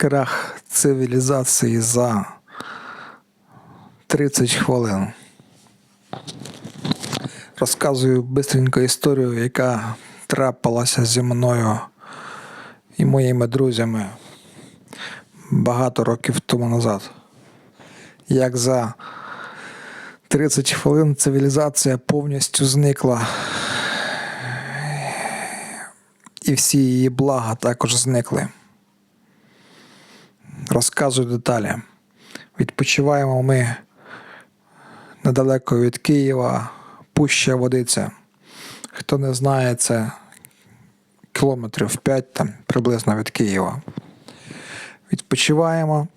крах цивілізації за 30 хвилин. Розказую бистренько історію, яка трапилася зі мною і моїми друзями багато років тому назад. Як за 30 хвилин цивілізація повністю зникла. І всі її блага також зникли. Розказую деталі. Відпочиваємо ми недалеко від Києва, Пуща Водиця. Хто не знає, це кілометрів 5 там, приблизно від Києва. Відпочиваємо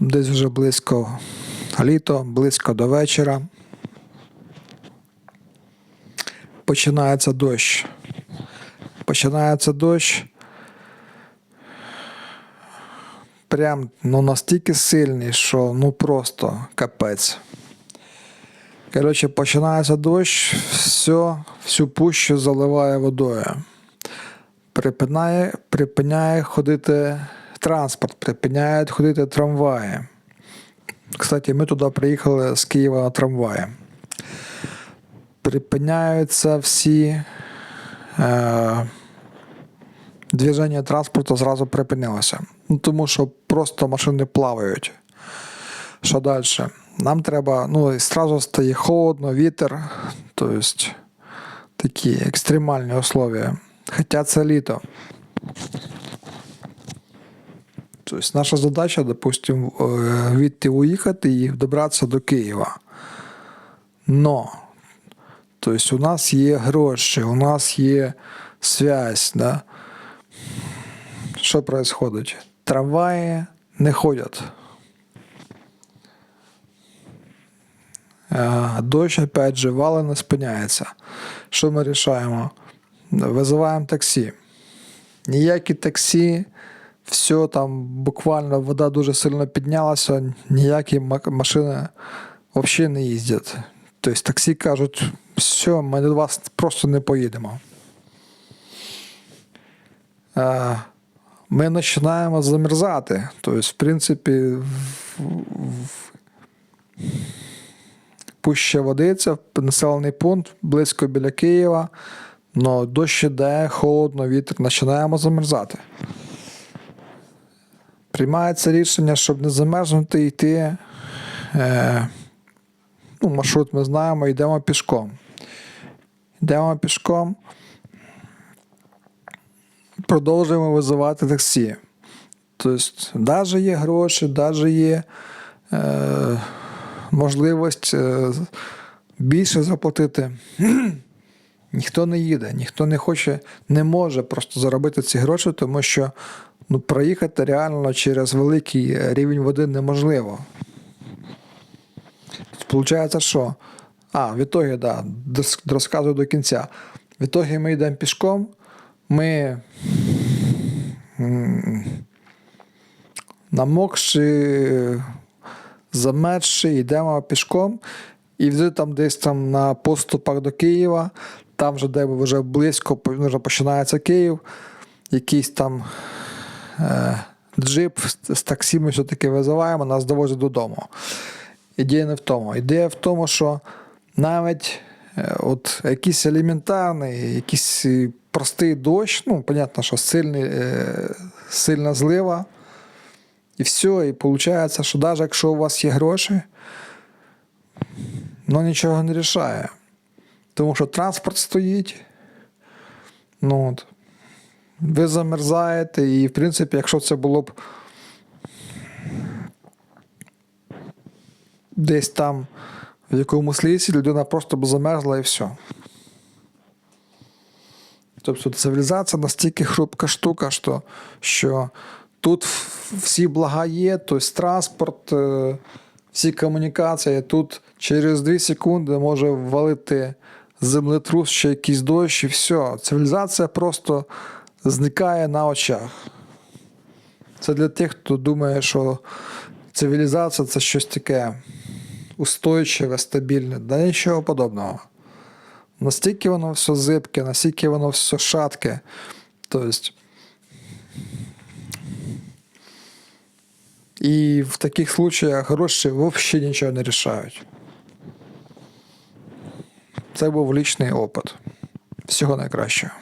десь вже близько літо, близько до вечора. Починається дощ. Починається дощ. Прям ну, настільки сильний, що ну просто капець. Коротше, починається дощ, все, всю пущу заливає водою. Припинає, припиняє ходити транспорт, припиняють ходити трамваї. Кстати, ми туди приїхали з Києва на трамваї. Припиняються всі е, движення транспорту зразу припинилося. Ну, тому що просто машини плавають. Що далі? Нам треба, ну, і зразу стає холодно, вітер, тобто такі екстремальні условия. Хоча це літо. Тобто наша задача, допустим, е, відти уїхати і добратися до Києва. Но, тобто у нас є гроші, у нас є связь, да? Що відбувається? Трамваї не ходять. Е, Дощ, опять же, вали не спиняється. Що ми рішаємо? Визиваємо таксі. Ніякі таксі, все там буквально вода дуже сильно піднялася, ніякі машини взагалі не їздять. Тобто таксі кажуть, все, ми до вас просто не поїдемо. Ми починаємо замерзати. Тобто, в принципі, Пуща водиця, населений пункт близько біля Києва. Но дощ іде, холодно, вітер, починаємо замерзати. Приймається рішення, щоб не замерзнути, йти. Е, ну, маршрут ми знаємо, йдемо пішком. Йдемо пішком. Продовжуємо визивати таксі. Тобто, навіть є гроші, навіть є. Е, можливість е, більше заплатити. ніхто не їде, ніхто не хоче, не може просто заробити ці гроші, тому що ну, проїхати реально через великий рівень води неможливо. Получається, що? А, в ітогі, да, розказую до кінця. В ітогі ми йдемо пішком, ми намокши, замерзши, йдемо пішком. І вже там десь там на поступах до Києва, там вже де вже близько вже починається Київ, якийсь там е, джип з таксі ми все-таки визиваємо, нас довозять додому. Ідея не в тому. Ідея в тому, що навіть е, от якийсь елементарний, якийсь простий дощ, ну, понятно, що сильний, е, сильна злива, і все, і виходить, що навіть якщо у вас є гроші, ну нічого не рішає. Тому що транспорт стоїть. Ну, от. Ви замерзаєте, і, в принципі, якщо це було б десь там в якомусь лісі, людина просто б замерзла і все. Тобто цивілізація настільки хрупка штука, що, що тут всі блага є, тобто транспорт, е, всі комунікації, тут через 2 секунди може валити землетрус, ще якийсь дощ, і все. Цивілізація просто зникає на очах. Це для тих, хто думає, що цивілізація це щось таке устойчиве, стабільне. Да нічого подобного. Настільки воно все зибке, настільки воно все шатке. Тобто, І в таких случаях гроші взагалі нічого не рішають. Це був лічний опит. Всього найкращого.